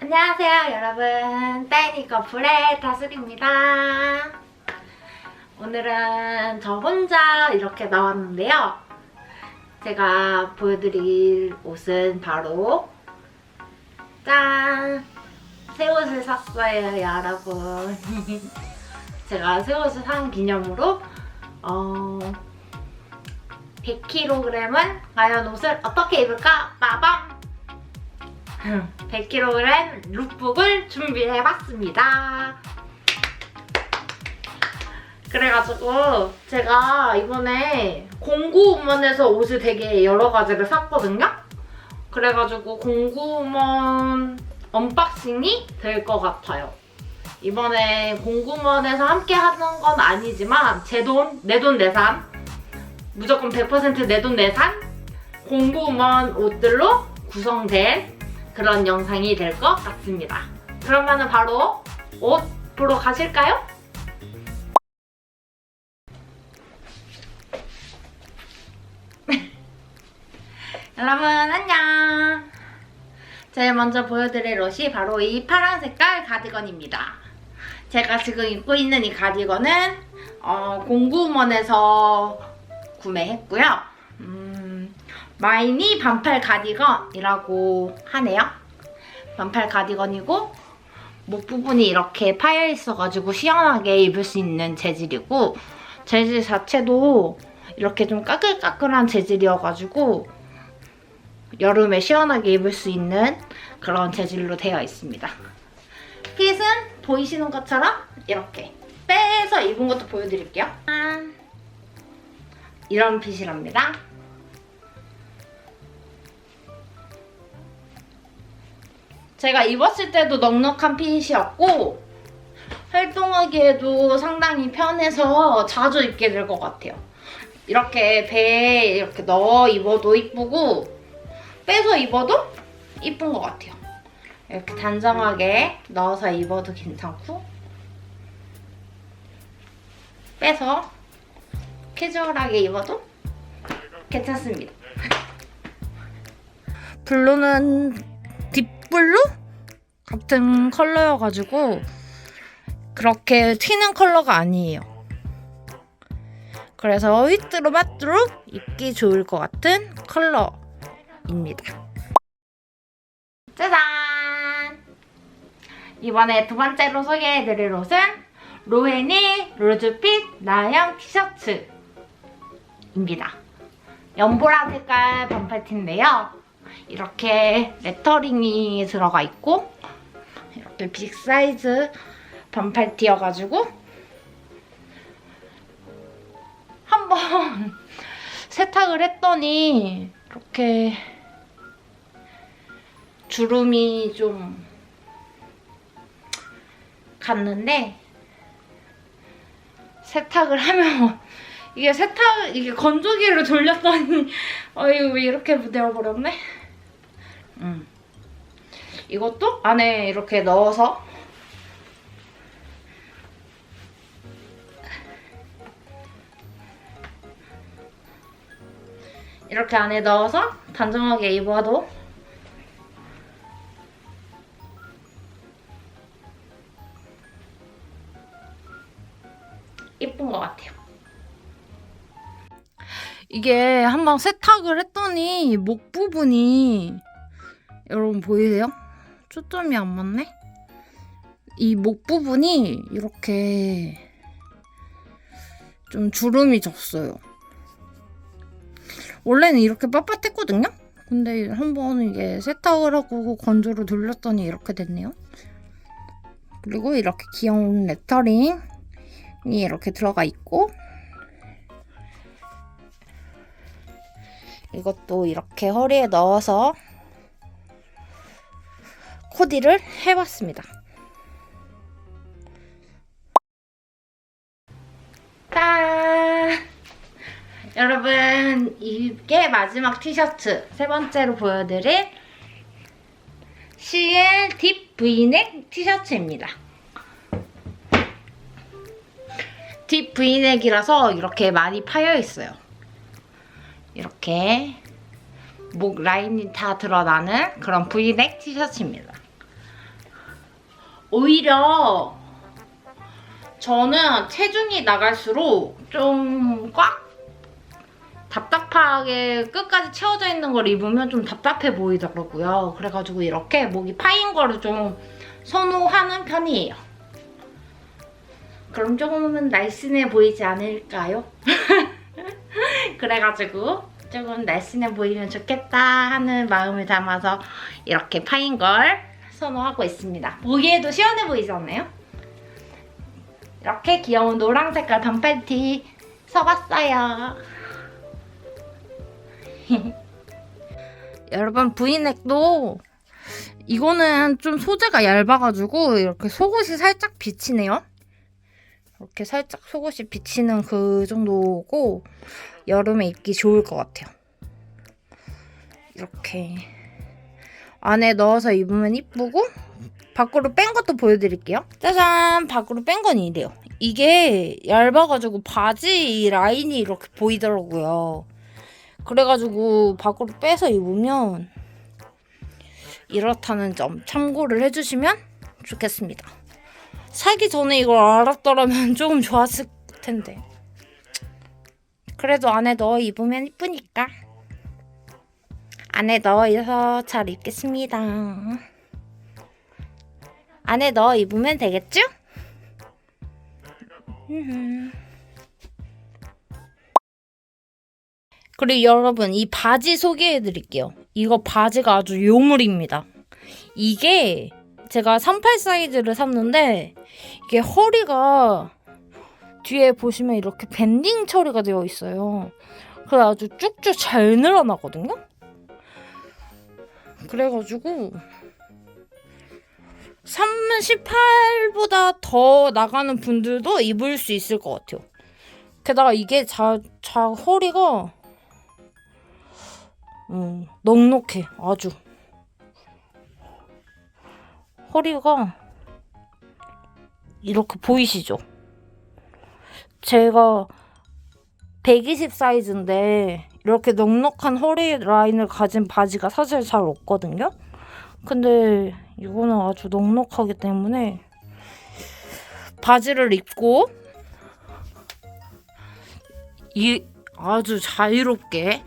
안녕하세요 여러분. 따이니 커플의 다슬입니다. 오늘은 저 혼자 이렇게 나왔는데요. 제가 보여드릴 옷은 바로 짠! 새 옷을 샀어요 여러분. 제가 새 옷을 산 기념으로 어, 100kg은 과연 옷을 어떻게 입을까? 빠밤! 100kg 룩북을 준비해봤습니다. 그래가지고 제가 이번에 공구우먼에서 옷을 되게 여러 가지를 샀거든요. 그래가지고 공구우먼 언박싱이 될 것 같아요. 이번에 공구먼에서 함께 하는 건 아니지만 제 돈, 내 돈 내산 무조건 100%내돈 내산 공구먼 옷들로 구성된 그런 영상이 될 것 같습니다. 그러면 바로 옷 보러 가실까요? 여러분 안녕. 제일 먼저 보여드릴 옷이 바로 이 파란 색깔 가디건입니다. 제가 지금 입고 있는 이 가디건은 어, 공구먼에서 구매했고요. 음, 마이니 반팔 가디건이라고 하네요. 반팔 가디건이고 목 부분이 이렇게 파여 있어가지고 시원하게 입을 수 있는 재질이고 재질 자체도 이렇게 좀 까끌까끌한 재질이어가지고 여름에 시원하게 입을 수 있는 그런 재질로 되어 있습니다. 핏은 보이시는 것처럼 이렇게 빼서 입은 것도 보여드릴게요. 짠! 이런 핏이랍니다. 제가 입었을 때도 넉넉한 핏이었고 활동하기에도 상당히 편해서 자주 입게 될 것 같아요. 이렇게 배에 이렇게 넣어 입어도 이쁘고 빼서 입어도 이쁜 것 같아요. 이렇게 단정하게 넣어서 입어도 괜찮고 빼서 캐주얼하게 입어도 괜찮습니다. 블루는 딥블루 같은 컬러여가지고 그렇게 튀는 컬러가 아니에요. 그래서 휘뚜루 마뚜룩 입기 좋을 것 같은 컬러입니다. 짜잔! 이번에 두 번째로 소개해드릴 옷은 로헤니 로즈핏 나영 티셔츠 입니다. 연보라 색깔 반팔티인데요. 이렇게 레터링이 들어가 있고 이렇게 빅 사이즈 반팔티여가지고 한번 세탁을 했더니 이렇게 주름이 좀 갔는데 세탁을 하면 이게 세탁 이게 건조기를 돌렸더니 어이 왜 이렇게 되어 버렸네. 음. 이것도 안에 이렇게 넣어서 이렇게 안에 넣어서 단정하게 입어도 이게 한번 세탁을 했더니 목 부분이 여러분 보이세요? 초점이 안 맞네? 이 목 부분이 이렇게 좀 주름이 졌어요. 원래는 이렇게 빳빳했거든요? 근데 한번 이게 세탁을 하고 건조를 돌렸더니 이렇게 됐네요. 그리고 이렇게 귀여운 레터링이 이렇게 들어가 있고 이것도 이렇게 허리에 넣어서 코디를 해봤습니다. 짠! 여러분 이게 마지막 티셔츠 세 번째로 보여드릴 CL 딥 V넥 티셔츠입니다. 딥 V넥이라서 이렇게 많이 파여 있어요. 이렇게 목 라인이 다 드러나는 그런 브이넥 티셔츠입니다. 오히려 저는 체중이 나갈수록 좀 꽉 답답하게 끝까지 채워져 있는 걸 입으면 좀 답답해 보이더라고요. 그래가지고 이렇게 목이 파인 거를 좀 선호하는 편이에요. 그럼 조금은 날씬해 보이지 않을까요? 그래가지고 조금 날씬해 보이면 좋겠다 하는 마음을 담아서 이렇게 파인 걸 선호하고 있습니다. 보기에도 시원해 보이지 않나요? 이렇게 귀여운 노랑 색깔 반팔티 써봤어요. 여러분 브이넥도 이거는 좀 소재가 얇아가지고 이렇게 속옷이 살짝 비치네요. 이렇게 살짝 속옷이 비치는 그 정도고 여름에 입기 좋을 것 같아요. 이렇게 안에 넣어서 입으면 이쁘고 밖으로 뺀 것도 보여드릴게요. 짜잔! 밖으로 뺀 건 이래요. 이게 얇아가지고 바지 라인이 이렇게 보이더라고요. 그래가지고 밖으로 빼서 입으면 이렇다는 점 참고를 해주시면 좋겠습니다. 사기 전에 이걸 알았더라면 조금 좋았을 텐데. 그래도 안에 넣어 입으면 이쁘니까. 안에 넣어서 잘 입겠습니다. 안에 넣어 입으면 되겠죠? 음. 그리고 여러분 이 바지 소개해 드릴게요. 이거 바지가 아주 요물입니다. 이게 제가 38 사이즈를 샀는데 이게 허리가 뒤에 보시면 이렇게 밴딩 처리가 되어 있어요. 그래 아주 쭉쭉 잘 늘어나거든요. 그래가지고 38보다 더 나가는 분들도 입을 수 있을 것 같아요. 게다가 이게 자, 자 허리가 음, 넉넉해 아주 허리가 이렇게 보이시죠? 제가 120 사이즈인데 이렇게 넉넉한 허리 라인을 가진 바지가 사실 잘 없거든요. 근데 이거는 아주 넉넉하기 때문에 바지를 입고 이 아주 자유롭게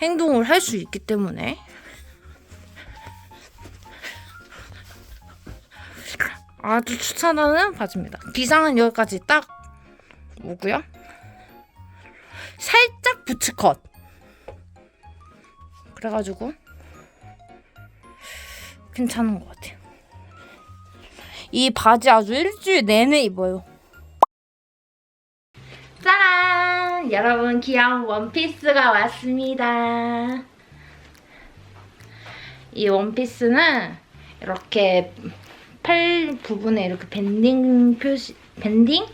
행동을 할 수 있기 때문에 아주 추천하는 바지입니다. 비상은 여기까지 딱 오고요. 살짝 부츠컷. 그래가지고 괜찮은 것 같아요. 이 바지 아주 일주일 내내 입어요. 짜란! 여러분 귀여운 원피스가 왔습니다. 이 원피스는 이렇게 팔 부분에 이렇게 밴딩 표시 밴딩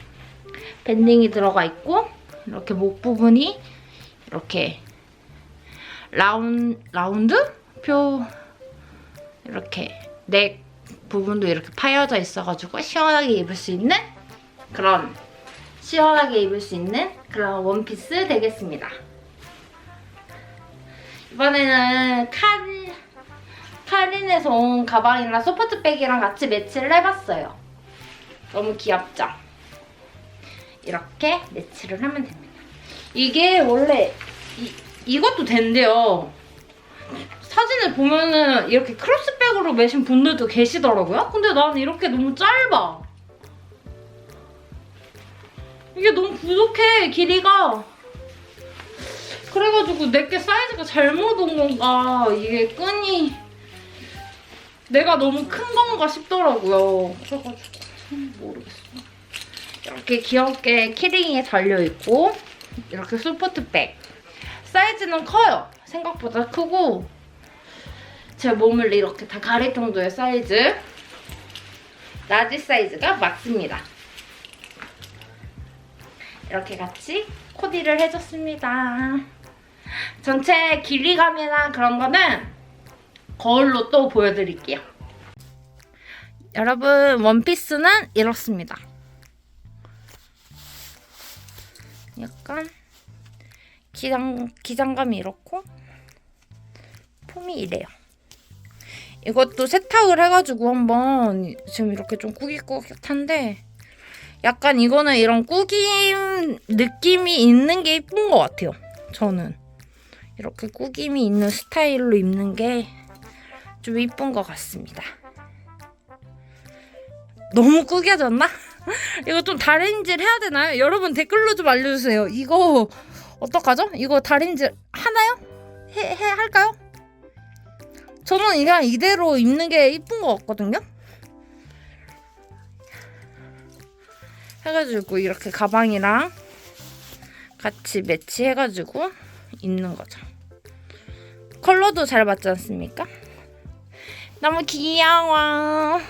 밴딩이 들어가 있고 이렇게 목 부분이 이렇게 라운 라운드 표 이렇게 넥 부분도 이렇게 파여져 있어가지고 시원하게 입을 수 있는 그런 시원하게 입을 수 있는 그런 원피스 되겠습니다. 이번에는 칼 카린에서 온 가방이랑 소프트백이랑 같이 매치를 해봤어요. 너무 귀엽죠? 이렇게 매치를 하면 됩니다. 이게 원래 이, 이것도 된대요. 사진을 보면은 이렇게 크로스백으로 매신 분들도 계시더라고요. 근데 나는 이렇게 너무 짧아. 이게 너무 부족해, 길이가. 그래가지고 내게 사이즈가 잘못 온 건가. 이게 끈이 내가 너무 큰 건가 싶더라고요. 그래가지고 음, 모르겠어. 이렇게 귀엽게 키링이 달려있고 이렇게 소프트백. 사이즈는 커요. 생각보다 크고 제 몸을 이렇게 다 가릴 정도의 사이즈 라지 사이즈가 맞습니다. 이렇게 같이 코디를 해줬습니다. 전체 길이감이나 그런 거는 거울로 또 보여드릴게요. 여러분 원피스는 이렇습니다. 약간 기장 기장감이 이렇고 폼이 이래요. 이것도 세탁을 해가지고 한번 지금 이렇게 좀 꾸깃꾸깃한데 약간 이거는 이런 꾸김 느낌이 있는 게 이쁜 것 같아요. 저는 이렇게 꾸김이 있는 스타일로 입는 게 좀 이쁜 것 같습니다. 너무 꾸겨졌나? 이거 좀 다림질 해야 되나요? 여러분 댓글로 좀 알려주세요. 이거 어떡하죠? 이거 다림질 하나요? 해, 해 할까요? 저는 그냥 이대로 입는 게 이쁜 것 같거든요. 해가지고 이렇게 가방이랑 같이 매치해가지고 입는 거죠. 컬러도 잘 맞지 않습니까? 너무 귀여워.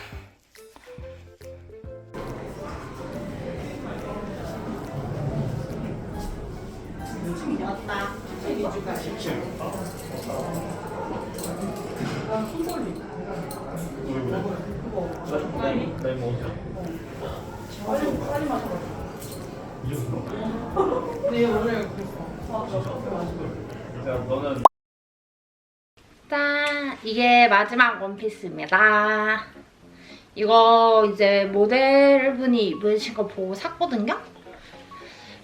짠! 이게 마지막 원피스입니다. 이거 이제 모델분이 입으신 거 보고 샀거든요?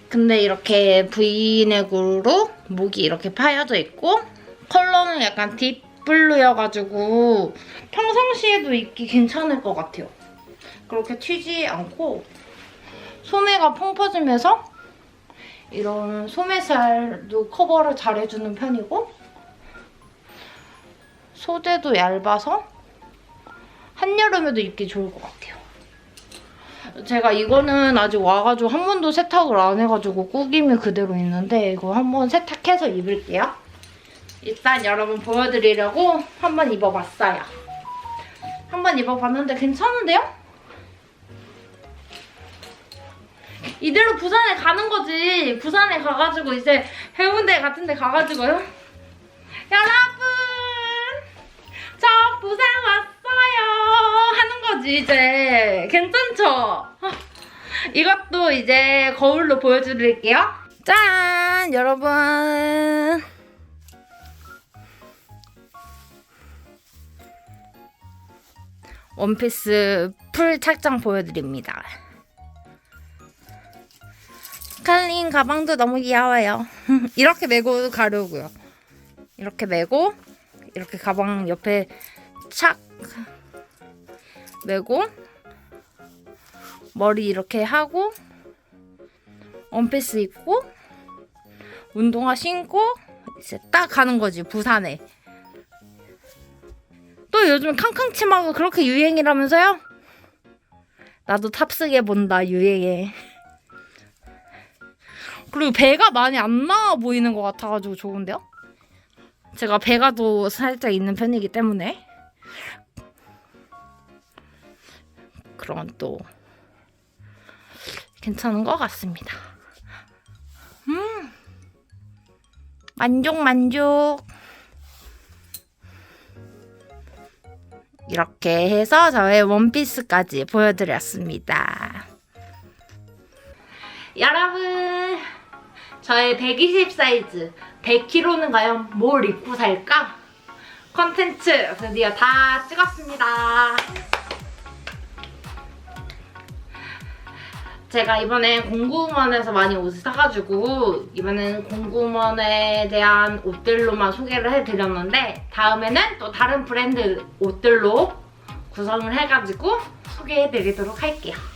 근데 이렇게 브이넥으로 목이 이렇게 파여져 있고 컬러는 약간 딥블루여가지고 평상시에도 입기 괜찮을 것 같아요. 그렇게 튀지 않고 소매가 펑 퍼지면서 이런 소매살도 커버를 잘 해주는 편이고 소재도 얇아서 한여름에도 입기 좋을 것 같아요. 제가 이거는 아직 와가지고 한 번도 세탁을 안 해가지고 꾸김이 그대로 있는데 이거 한번 세탁해서 입을게요. 일단 여러분 보여드리려고 한번 입어봤어요. 한번 입어봤는데 괜찮은데요? 이대로 부산에 가는 거지. 부산에 가가지고 이제 해운대 같은 데 가가지고요. 여러분! 저 부산 왔어요! 하는 거지, 이제. 괜찮죠? 이것도 이제 거울로 보여드릴게요. 짠! 여러분! 원피스 풀 착장 보여드립니다. 칼린 가방도 너무 귀여워요. 이렇게 메고 가려고요. 이렇게 메고 이렇게 가방 옆에 착 메고 머리 이렇게 하고 원피스 입고 운동화 신고 이제 딱 가는 거지 부산에. 또 요즘 캉캉 치마가 그렇게 유행이라면서요? 나도 탑승해 본다 유행에. 그리고 배가 많이 안 나와 보이는 것 같아가지고 좋은데요? 제가 배가 또 살짝 있는 편이기 때문에 그런 또 괜찮은 것 같습니다. 음 만족 만족 이렇게 해서 저의 원피스까지 보여드렸습니다. 여러분 저의 120 사이즈 100kg는 과연 뭘 입고 살까? 컨텐츠 드디어 다 찍었습니다. 제가 이번에 공구먼에서 많이 옷을 사가지고 이번엔 공구먼에 대한 옷들로만 소개를 해드렸는데 다음에는 또 다른 브랜드 옷들로 구성을 해가지고 소개해드리도록 할게요.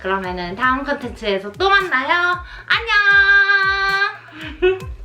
그러면은 다음 컨텐츠에서 또 만나요. 안녕!